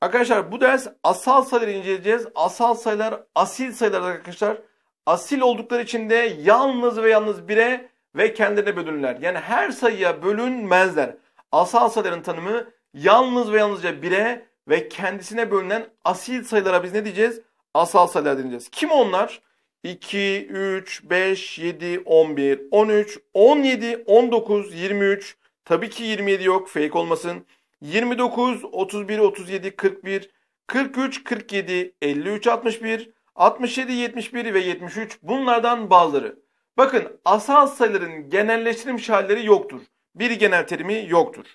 Arkadaşlar bu ders asal sayıları inceleyeceğiz. Asal sayılar asil sayılar arkadaşlar. Asil oldukları için de yalnız ve yalnız 1'e ve kendilerine bölünürler. Yani her sayıya bölünmezler. Asal sayıların tanımı yalnız ve yalnızca 1'e ve kendisine bölünen asil sayılara biz ne diyeceğiz? Asal sayılar diyeceğiz. Kim onlar? 2, 3, 5, 7, 11, 13, 17, 19, 23. Tabii ki 27 yok fake olmasın. 29, 31, 37, 41, 43, 47, 53, 61, 67, 71 ve 73 bunlardan bazıları. Bakın asal sayıların genelleştirilmiş halleri yoktur. Bir genel terimi yoktur.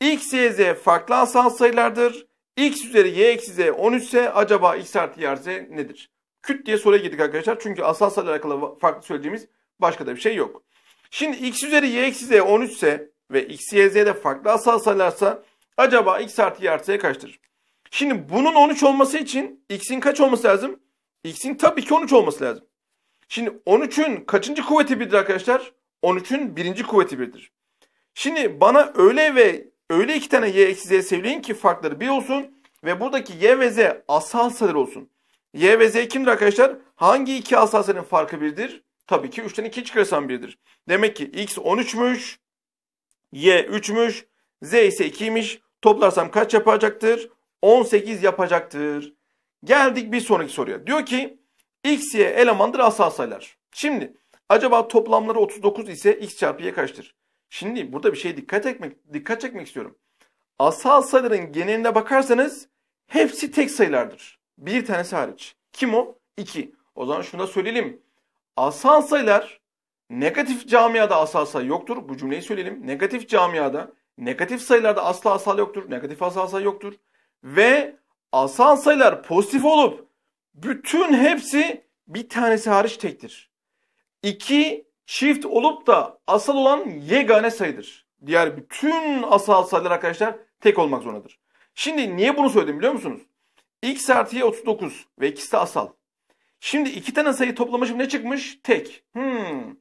X, Y, Z farklı asal sayılardır. X üzeri Y eksi Z 13 ise acaba X artı Y artı nedir? Küt diye soruya girdik arkadaşlar. Çünkü asal sayılarla alakalı farklı söyleyeceğimiz başka da bir şey yok. Şimdi X üzeri Y eksi Z 13 ise ve X, Y, Z de farklı asal sayılarsa acaba X artı Y artı Z kaçtır? Şimdi bunun 13 olması için X'in kaç olması lazım? X'in tabii ki 13 olması lazım. Şimdi 13'ün kaçıncı kuvveti 1'dir arkadaşlar? 13'ün birinci kuvveti 1'dir. Şimdi bana öyle ve öyle iki tane y eksi z sevleyin ki farkları 1 olsun ve buradaki y ve z asal sayılar olsun. y ve z kimdir arkadaşlar? Hangi iki asal sayının farkı 1'dir? Tabii ki 3'ten 2 çıkarırsam 1'dir. Demek ki x 13'müş, y 3'müş, z ise 2'ymiş. Toplarsam kaç yapacaktır? 18 yapacaktır. Geldik bir sonraki soruya. Diyor ki x, y elemandır asal sayılar. Şimdi acaba toplamları 39 ise x çarpı y kaçtır? Şimdi burada bir şey dikkat etmek dikkat çekmek istiyorum. Asal sayıların geneline bakarsanız hepsi tek sayılardır. Bir tanesi hariç. Kim o? 2. O zaman şunu da söyleyelim. Asal sayılar negatif camiada asal sayı yoktur. Bu cümleyi söyleyelim. Negatif camiada negatif sayılarda asla asal yoktur. Negatif asal sayı yoktur. Ve asal sayılar pozitif olup bütün hepsi bir tanesi hariç tektir. 2 çift olup da asal olan yegane sayıdır. Diğer bütün asal sayılar arkadaşlar tek olmak zorundadır. Şimdi niye bunu söyledim biliyor musunuz? x artı y 39 ve ikisi de asal. Şimdi iki tane sayı toplamışım ne çıkmış? Tek. Hmm.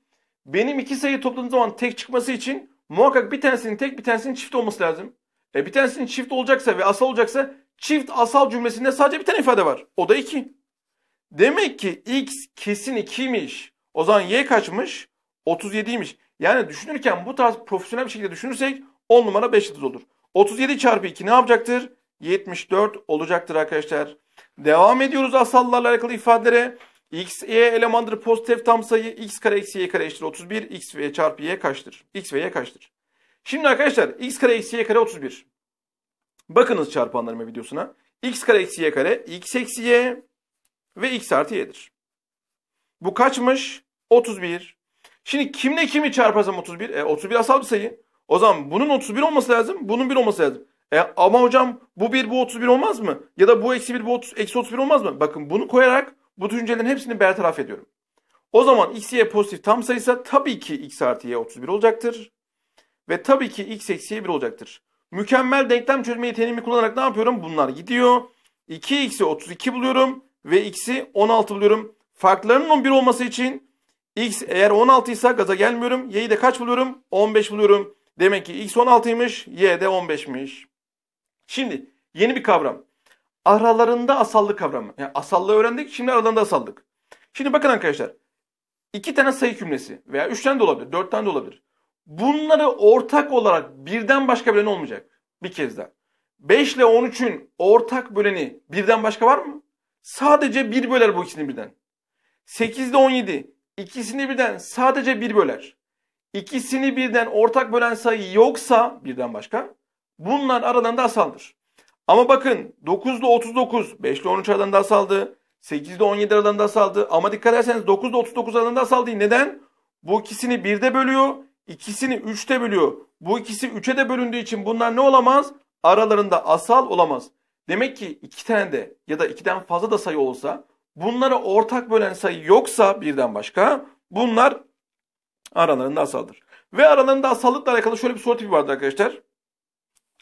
Benim iki sayı topladığım zaman tek çıkması için muhakkak bir tanesinin tek bir tanesinin çift olması lazım. E bir tanesinin çift olacaksa ve asal olacaksa çift asal cümlesinde sadece bir tane ifade var. O da 2. Demek ki x kesin 2'ymiş. O zaman y kaçmış? 37'ymiş. Yani düşünürken bu tarz profesyonel bir şekilde düşünürsek 10 numara 5 yıldız olur. 37 çarpı 2 ne yapacaktır? 74 olacaktır arkadaşlar. Devam ediyoruz asallarla alakalı ifadelere. X, y elemandır pozitif tam sayı. x kare eksi y kare eşittir 31. x ve çarpı y kaçtır? x ve y kaçtır? Şimdi arkadaşlar x kare eksi y kare 31. Bakınız çarpanlarıma videosuna. x kare eksi y kare x eksi y ve x artı y'dir. Bu kaçmış? 31. Şimdi kimle kimi çarparsam 31? E, 31 asal bir sayı. O zaman bunun 31 olması lazım. Bunun 1 olması lazım. E, ama hocam bu 1 bu 31 olmaz mı? Ya da bu eksi 1 bu 30, eksi 31 olmaz mı? Bakın bunu koyarak bu düşüncelerin hepsini bertaraf ediyorum. O zaman x, y pozitif tam sayısa tabii ki x artı y 31 olacaktır. Ve tabii ki x eksi y 1 olacaktır. Mükemmel denklem çözme yeteneğimi kullanarak ne yapıyorum? Bunlar gidiyor. 2x'i 32 buluyorum ve x'i 16 buluyorum. Farklarının 11 olması için x eğer 16 ise gaza gelmiyorum. Y'yi de kaç buluyorum? 15 buluyorum. Demek ki x 16'ymış, y de 15'miş. Şimdi yeni bir kavram. Aralarında asallık kavramı. Yani asallığı öğrendik, şimdi aralarında asallık. Şimdi bakın arkadaşlar. iki tane sayı kümlesi veya üç tane de olabilir, dört tane de olabilir. Bunları ortak olarak birden başka bölen olmayacak. Bir kez daha. 5 ile 13'ün ortak böleni birden başka var mı? Sadece 1 böler bu ikisini birden. 8 ile 17 ikisini birden sadece 1 böler. İkisini birden ortak bölen sayı yoksa birden başka bunlar aralarında asaldır. Ama bakın 9 ile 39 5 ile 13 aralarında asaldı. 8 ile 17 aralarında asaldı. Ama dikkat ederseniz 9 ile 39 aralarında asal değil. Neden? Bu ikisini 1'de bölüyor. ikisini 3'te bölüyor. Bu ikisi 3'e de bölündüğü için bunlar ne olamaz? Aralarında asal olamaz. Demek ki iki tane de ya da ikiden fazla da sayı olsa bunları ortak bölen sayı yoksa birden başka bunlar aralarında asaldır. Ve aralarında asallıkla alakalı şöyle bir soru tipi vardır arkadaşlar.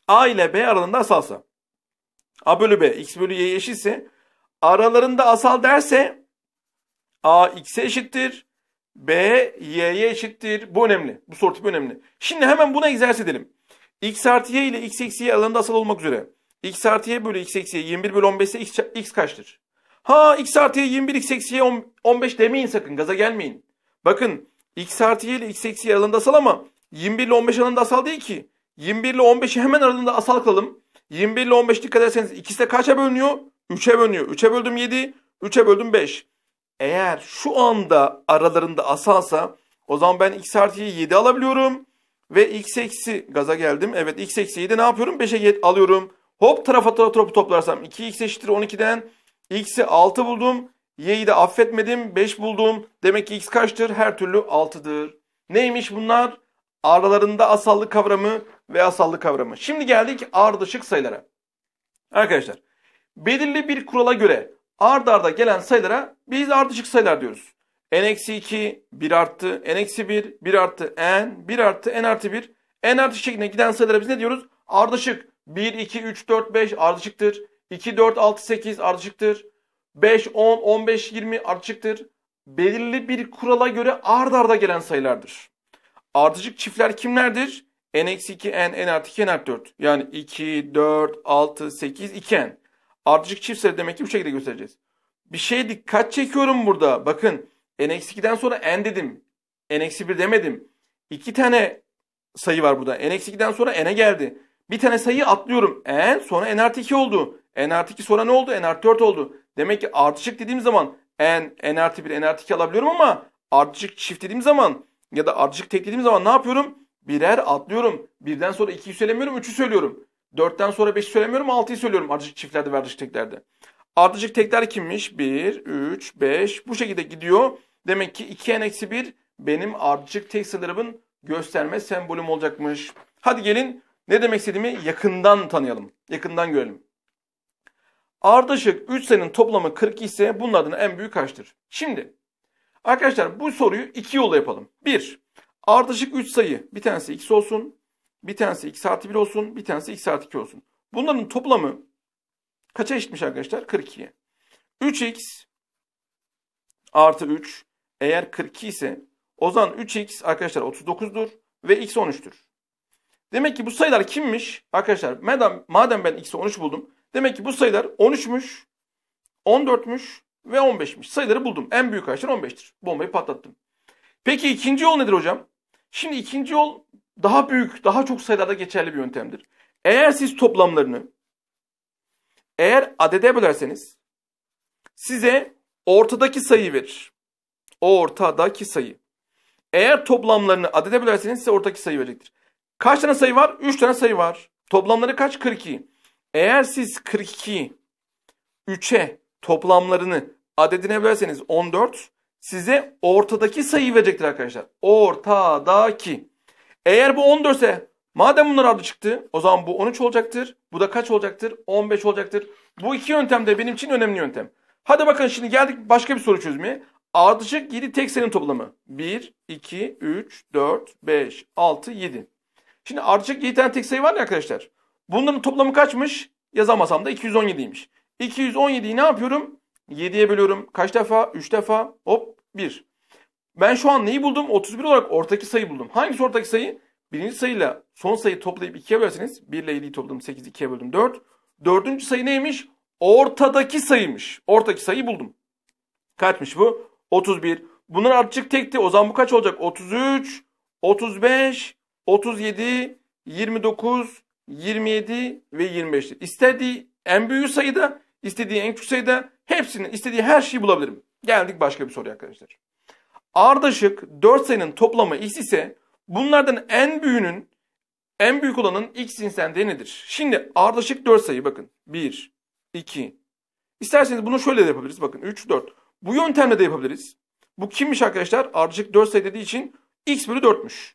A ile B aralarında asalsa A bölü B x bölü y eşitse aralarında asal derse A x'e eşittir. B y'ye eşittir. Bu önemli. Bu soru tipi önemli. Şimdi hemen buna egzersiz edelim. x artı y ile x eksi y aralarında asal olmak üzere. x artı y bölü x eksi y 21 bölü 15 ise x, x kaçtır? Ha x artı y 21 x eksi y 15 demeyin sakın gaza gelmeyin. Bakın x artı y ile x eksi y aralığında asal ama 21 ile 15 aralığında asal değil ki. 21 ile 15'i hemen aralığında asal kılalım. 21 ile 15 dikkat ederseniz ikisi de kaça bölünüyor? 3'e bölünüyor. 3'e böldüm 7, 3'e böldüm 5. Eğer şu anda aralarında asalsa o zaman ben x artı y'yi 7 alabiliyorum. Ve x eksi gaza geldim. Evet x eksi 7 ne yapıyorum? 5'e alıyorum. Hop tarafa tarafa toplarsam 2x eşittir 12'den x'i 6 buldum. Y'yi de affetmedim 5 buldum. Demek ki x kaçtır? Her türlü 6'dır. Neymiş bunlar? Aralarında asallık kavramı ve asallık kavramı. Şimdi geldik ardışık sayılara. Arkadaşlar belirli bir kurala göre ard arda gelen sayılara biz ardışık sayılar diyoruz. n-2 1 arttı, n-1 1 arttı, n 1 arttı, n artı 1. n artı şeklinde giden sayılara biz ne diyoruz? Ardışık. 1, 2, 3, 4, 5 ardışıktır. 2, 4, 6, 8 ardışıktır. 5, 10, 15, 20 ardışıktır. Belirli bir kurala göre ard arda gelen sayılardır. Ardışık çiftler kimlerdir? N-2, n, n artı 2, n artı 4. Yani 2, 4, 6, 8, 2n. Ardışık çift sayı demek ki bu şekilde göstereceğiz. Bir şey dikkat çekiyorum burada. Bakın n-2'den sonra n dedim. n-1 demedim. İki tane sayı var burada. n-2'den sonra n'e geldi. Bir tane sayıyı atlıyorum. n sonra n artı 2 oldu. n artı 2 sonra ne oldu? n artı 4 oldu. Demek ki ardışık dediğim zaman n, n artı 1, n artı 2 alabiliyorum ama ardışık çift dediğim zaman ya da ardışık tek dediğim zaman ne yapıyorum? Birer atlıyorum. Birden sonra 2'yi söylemiyorum, 3'ü söylüyorum. 4'ten sonra 5'i söylemiyorum, 6'yı söylüyorum ardışık çiftlerde ve ardışık teklerde. Ardışık tekler kimmiş? 1, 3, 5 bu şekilde gidiyor. Demek ki 2n-1 benim ardışık tek sayılarımın gösterme sembolüm olacakmış. Hadi gelin ne demek istediğimi yakından tanıyalım. Yakından görelim. Ardışık 3 sayının toplamı 42 ise bunlardan en büyük kaçtır? Şimdi arkadaşlar bu soruyu iki yolla yapalım. 1. Ardışık 3 sayı bir tanesi x olsun. Bir tanesi x artı 1 olsun. Bir tanesi x artı 2 olsun. Bunların toplamı kaça eşitmiş arkadaşlar? 42'ye. 3x artı 3 eğer 42 ise o zaman 3x arkadaşlar 39'dur ve x 13'tür. Demek ki bu sayılar kimmiş? Arkadaşlar madem, madem ben x'i 13 buldum. Demek ki bu sayılar 13'müş, 14'müş ve 15'miş. Sayıları buldum. En büyük kaçlar 15'tir. Bombayı patlattım. Peki ikinci yol nedir hocam? Şimdi ikinci yol daha büyük, daha çok sayılarda geçerli bir yöntemdir. Eğer siz toplamlarını eğer adede bölerseniz size ortadaki sayı verir. Ortadaki sayı. Eğer toplamlarını adede bölerseniz size ortadaki sayı verecektir. Kaç tane sayı var? 3 tane sayı var. Toplamları kaç? 42. Eğer siz 42 3'e toplamlarını adedine bölerseniz 14 size ortadaki sayıyı verecektir arkadaşlar. Ortadaki. Eğer bu 14 ise madem bunlar adı çıktı o zaman bu 13 olacaktır. Bu da kaç olacaktır? 15 olacaktır. Bu iki yöntem de benim için önemli yöntem. Hadi bakın şimdi geldik başka bir soru çözmeye. Ardışık 7 tek sayının toplamı. 1, 2, 3, 4, 5, 6, 7. Şimdi ardışık 7 tane tek sayı var ya arkadaşlar. Bunların toplamı kaçmış? Yazamasam da 217'ymiş. 217'yi ne yapıyorum? 7'ye bölüyorum. Kaç defa? 3 defa. Hop 1. Ben şu an neyi buldum? 31 olarak ortaki sayı buldum. Hangisi ortaki sayı? Birinci sayıyla son sayıyı toplayıp 2'ye bölerseniz 1 ile 7'yi topladım 8 2'ye böldüm 4. Dördüncü sayı neymiş? Ortadaki sayıymış. Ortadaki sayıyı buldum. Kaçmış bu? 31. Bunlar artık tekti. O zaman bu kaç olacak? 33, 35, 37, 29, 27 ve 25. İstediği en büyük sayıda, istediği en küçük sayıda hepsinin istediği her şeyi bulabilirim. Geldik başka bir soruya arkadaşlar. Ardışık 4 sayının toplamı x ise bunlardan en büyüğünün en büyük olanın x cinsinden nedir? Şimdi ardışık 4 sayı bakın. 1, 2. İsterseniz bunu şöyle de yapabiliriz. Bakın 3, 4. Bu yöntemle de yapabiliriz. Bu kimmiş arkadaşlar? Ardışık 4 sayı dediği için x bölü 4'müş.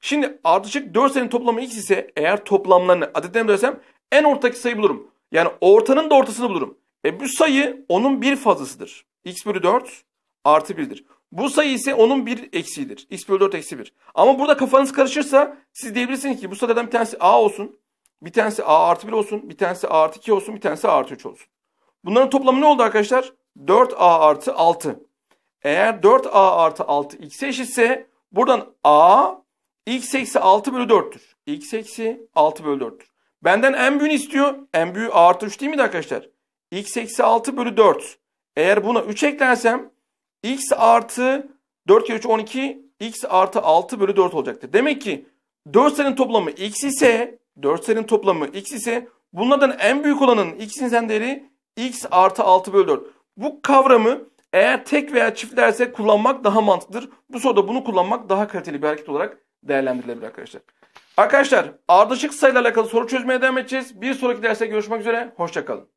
Şimdi ardışık 4 sayının toplamı x ise eğer toplamlarını adetlerine bölersem en ortadaki sayı bulurum. Yani ortanın da ortasını bulurum. E bu sayı onun bir fazlasıdır. x bölü 4 artı 1'dir. Bu sayı ise onun bir eksiğidir. x bölü 4 eksi 1. Ama burada kafanız karışırsa siz diyebilirsiniz ki bu sayılardan bir tanesi a olsun. Bir tanesi a artı 1 olsun. Bir tanesi a artı 2 olsun. Bir tanesi a artı 3 olsun. Bunların toplamı ne oldu arkadaşlar? 4a artı 6. Eğer 4a artı 6 x'e eşitse buradan a x eksi 6 bölü 4'tür. x eksi 6 bölü 4'tür. Benden en büyüğünü istiyor. En büyüğü artı 3 değil miydi arkadaşlar? x eksi 6 bölü 4. Eğer buna 3 eklersem x artı 4 kere 3 12 x artı 6 bölü 4 olacaktır. Demek ki 4 sayının toplamı x ise 4 sayının toplamı x ise bunlardan en büyük olanın x'in değeri x artı 6 bölü 4. Bu kavramı eğer tek veya çiftlerse kullanmak daha mantıklıdır. Bu soruda bunu kullanmak daha kaliteli bir hareket olarak değerlendirilebilir arkadaşlar. Arkadaşlar ardışık sayılarla alakalı soru çözmeye devam edeceğiz. Bir sonraki derste görüşmek üzere. Hoşçakalın.